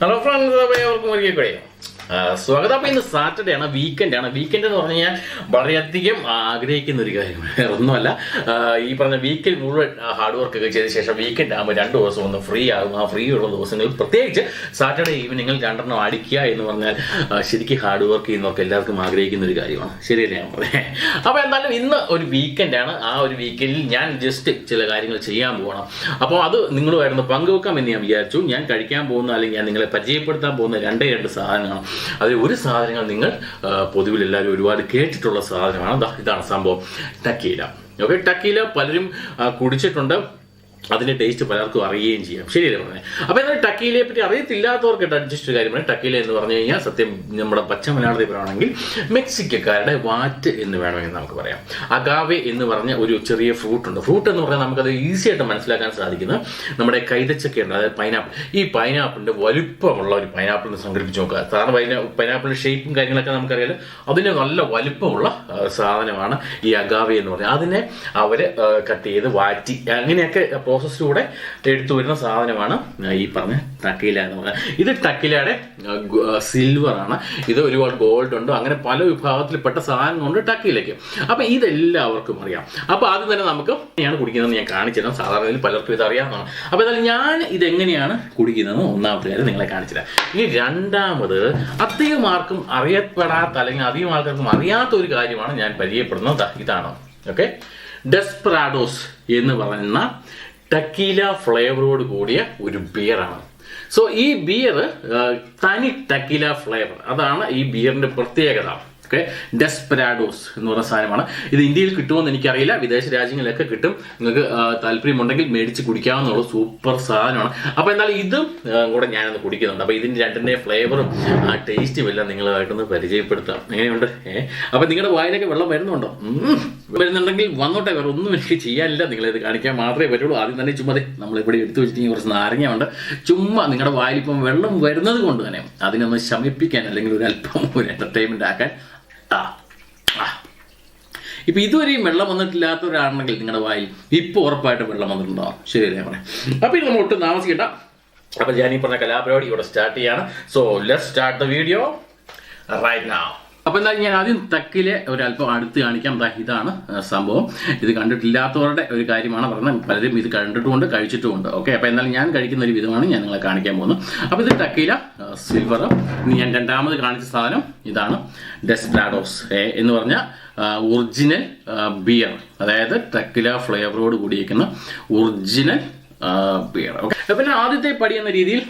Hello friends അപ്പോൾ ഏവർക്കും ഒരിക്കൽ കൂടി ആ, സ്വാഗതം. അപ്പോൾ ഇന്ന് സാറ്റർഡേ ആണ് വീക്കെൻഡ് ആണ്. വീക്കെൻഡ് എന്ന് പറഞ്ഞു കഴിഞ്ഞാൽ വളരെയധികം ആഗ്രഹിക്കുന്ന ഒരു കാര്യമാണ് ഒന്നുമല്ല ഈ പറഞ്ഞ വീക്കെൻഡ് മുഴുവൻ ഹാർഡ് വർക്ക് ഒക്കെ ചെയ്ത ശേഷം വീക്കെൻഡ് ആകുമ്പോൾ രണ്ട് ദിവസം ഒന്ന് ഫ്രീ ആകും. ആ ഫ്രീ ഉള്ള ദിവസങ്ങളിൽ പ്രത്യേകിച്ച് സാറ്റർഡേ ഈവനിങ്ങിൽ രണ്ടെണ്ണം അടിക്കുക എന്ന് പറഞ്ഞാൽ ശരിക്കും ഹാർഡ് വർക്ക് ചെയ്യുന്നവർക്ക് എല്ലാവർക്കും ആഗ്രഹിക്കുന്ന ഒരു കാര്യമാണ്. ശരിയല്ലേ ഞാൻ പറയാം അപ്പോൾ എന്തായാലും ഇന്ന് ഒരു വീക്കെൻഡ് ആണ്. ആ ഒരു വീക്കെൻഡിൽ ഞാൻ ജസ്റ്റ് ചില കാര്യങ്ങൾ ചെയ്യാൻ പോകണം. അപ്പോൾ അത് നിങ്ങളുമായിരുന്നു പങ്കുവെക്കാം എന്ന് ഞാൻ വിചാരിച്ചു. ഞാൻ കഴിക്കാൻ പോകുന്ന അല്ലെങ്കിൽ ഞാൻ നിങ്ങളെ പരിചയപ്പെടുത്താൻ പോകുന്ന രണ്ടേ രണ്ട് സാധനങ്ങളാണ്. അതിൽ ഒരു സാധനങ്ങൾ നിങ്ങൾ പൊതുവിൽ എല്ലാവരും ഒരുപാട് കേട്ടിട്ടുള്ള സാധനമാണ്. ഇതാണ് സംഭവം. ടക്കീല. ഓക്കെ ടക്കീല പലരും കുടിച്ചിട്ടുണ്ട്. അതിന്റെ ടേസ്റ്റ് പലർക്കും അറിയുകയും ചെയ്യാം. ശരിയല്ലേ പറഞ്ഞത് അപ്പോൾ എന്നാൽ ടക്കീലയെ പറ്റി അറിയത്തില്ലാത്തവർക്ക് അഡ്ജസ്റ്റ് കാര്യമാണ് ടക്കീല എന്ന് പറഞ്ഞു കഴിഞ്ഞാൽ സത്യം നമ്മുടെ പച്ച മലയാളത്തിൽ പറയുകയാണെങ്കിൽ മെക്സിക്കക്കാരുടെ വാറ്റ് എന്ന് വേണമെങ്കിൽ നമുക്ക് പറയാം. അഗാവെ എന്ന് പറഞ്ഞ ഒരു ചെറിയ ഫ്രൂട്ട് ഉണ്ട്. ഫ്രൂട്ട് എന്ന് പറഞ്ഞാൽ നമുക്കത് ഈസി ആയിട്ട് മനസ്സിലാക്കാൻ സാധിക്കുന്നത് നമ്മുടെ കൈതച്ചക്കയുണ്ട് അതായത് പൈനാപ്പിൾ ഈ പൈനാപ്പിളിന്റെ വലുപ്പമുള്ള ഒരു പൈനാപ്പിളിനെ സംഘടിപ്പിച്ച് നോക്കുക. സാധാരണ പൈന പൈനാപ്പിളിന്റെ ഷേപ്പും കാര്യങ്ങളൊക്കെ നമുക്കറിയാലോ. അതിന് നല്ല വലുപ്പമുള്ള സാധനമാണ് ഈ അഗാവെ എന്ന് പറഞ്ഞാൽ. അതിനെ അവർ കട്ട് ചെയ്ത് വാറ്റി. അങ്ങനെയൊക്കെ പ്രോസസ്സിലൂടെ എടുത്തു വരുന്ന സാധനമാണ്. ഈ പറഞ്ഞ ടക്കില എന്ന് പറയുന്നത്. ഇത് ടക്കിലയുടെ സിൽവർ ആണ്. ഇത് ഒരുപാട് ഗോൾഡ് ഉണ്ട്. അങ്ങനെ പല വിഭാഗത്തിൽപ്പെട്ട സാധനങ്ങളുണ്ട് ടക്കിലയ്ക്ക് അപ്പം ഇതെല്ലാവർക്കും അറിയാം. അപ്പോൾ ആദ്യം തന്നെ നമുക്ക് ഞാൻ കുടിക്കുന്നത് ഞാൻ കാണിച്ചിരുന്നു സാധാരണ പലർക്കും ഇത് അറിയാവുന്നതാണ്. അപ്പോൾ എന്നാലും ഞാൻ ഇതെങ്ങനെയാണ് കുടിക്കുന്നത് ഒന്നാമത്തെ കാര്യം നിങ്ങളെ കാണിച്ചു ഇനി രണ്ടാമത് അധികം ആർക്കും അറിയപ്പെടാത്ത അല്ലെങ്കിൽ അധികം ആൾക്കാർക്കും അറിയാത്ത ഒരു കാര്യമാണ് ഞാൻ പരിചയപ്പെടുന്നത്. ഇതാണ്. ഓക്കെ ഡെസ്പ്രാഡോസ് എന്ന് പറയുന്ന ടക്കീല ഫ്ലേവറോട് കൂടിയ ഒരു ബിയറാണ് സോ ഈ ബിയർ തനി ടക്കീല ഫ്ലേവർ അതാണ് ഈ ബിയറിന്റെ പ്രത്യേകത. ഓക്കെ ഡെസ്പെരാഡോസ് എന്ന് പറഞ്ഞ സാധനമാണ്. ഇത് ഇന്ത്യയിൽ കിട്ടുമെന്ന് എനിക്കറിയില്ല. വിദേശ രാജ്യങ്ങളിലൊക്കെ കിട്ടും. നിങ്ങൾക്ക് താല്പര്യമുണ്ടെങ്കിൽ മേടിച്ച് കുടിക്കാവുന്നുള്ള സൂപ്പർ സാധനമാണ്. അപ്പോൾ എന്നാൽ ഇതും കൂടെ ഞാനൊന്ന് കുടിക്കുന്നുണ്ട്. അപ്പോൾ ഇതിന്റെ രണ്ടിന്റെ ഫ്ലേവറും ആ ടേസ്റ്റും എല്ലാം നിങ്ങളുമായിട്ടൊന്ന് പരിചയപ്പെടുത്താം. എങ്ങനെയുണ്ട്? ഏ? അപ്പോൾ നിങ്ങളുടെ വായിലൊക്കെ വെള്ളം വരുന്നുണ്ടോ? വരുന്നുണ്ടെങ്കിൽ വന്നോട്ടെ. വേറെ ഒന്നും എനിക്ക് ചെയ്യാനില്ല. നിങ്ങളിത് കാണിക്കാൻ മാത്രമേ പറ്റുള്ളൂ. ആദ്യം തന്നെ ചുമ്മാതെ നമ്മളിവിടെ എടുത്തു വെച്ചിട്ടുണ്ടെങ്കിൽ കുറച്ച് നാരങ്ങയുണ്ട് ചുമ്മാ നിങ്ങളുടെ വായിലിപ്പം വെള്ളം വരുന്നത് കൊണ്ട് തന്നെ അതിനൊന്ന് ശമിപ്പിക്കാൻ അല്ലെങ്കിൽ ഒരു അല്പം ഒരു എന്റർടൈൻമെന്റ് ആക്കാൻ. ഇപ്പൊ ഇതുവരെയും വെള്ളം വന്നിട്ടില്ലാത്ത ഒരാണെങ്കിൽ നിങ്ങളുടെ വായിൽ ഇപ്പൊ ഉറപ്പായിട്ട് വെള്ളം വന്നിട്ടുണ്ടാവും ശരിയല്ലേ പറയാം അപ്പൊ ഇനി നമ്മൾ ഒട്ടും താമസിക്കണ്ട. അപ്പൊ ഞാൻ ഈ പറഞ്ഞ കലാപരിപാടി ഇവിടെ സ്റ്റാർട്ട് ചെയ്യാണ്. So let start the video right now അപ്പൊ എന്തായാലും ഞാൻ ആദ്യം തക്കിലെ ഒരല്പം അടുത്ത് കാണിക്കാം. ഇതാണ് സംഭവം. ഇത് കണ്ടിട്ടില്ലാത്തവരുടെ ഒരു കാര്യമാണ് പറഞ്ഞത്. പലരും ഇത് കണ്ടിട്ടുമുണ്ട് കഴിച്ചിട്ടുമുണ്ട്. ഓക്കെ അപ്പൊ എന്നാലും ഞാൻ കഴിക്കുന്ന ഒരു വിധമാണ് ഞാൻ നിങ്ങളെ കാണിക്കാൻ പോകുന്നത്. അപ്പൊ ഇത് ടക്കില സിൽവർ ഇനി ഞാൻ രണ്ടാമത് കാണിച്ച സാധനം ഇതാണ് ഡെസ്പ്ലാഡോസ് എന്ന് പറഞ്ഞ ഒറിജിനൽ ബിയർ അതായത് ടക്കില ഫ്ലേവറോട് കൂടിയിരിക്കുന്ന ഒറിജിനൽ ബിയർ ഓക്കെ പിന്നെ ആദ്യത്തെ പടി എന്ന രീതിയിൽ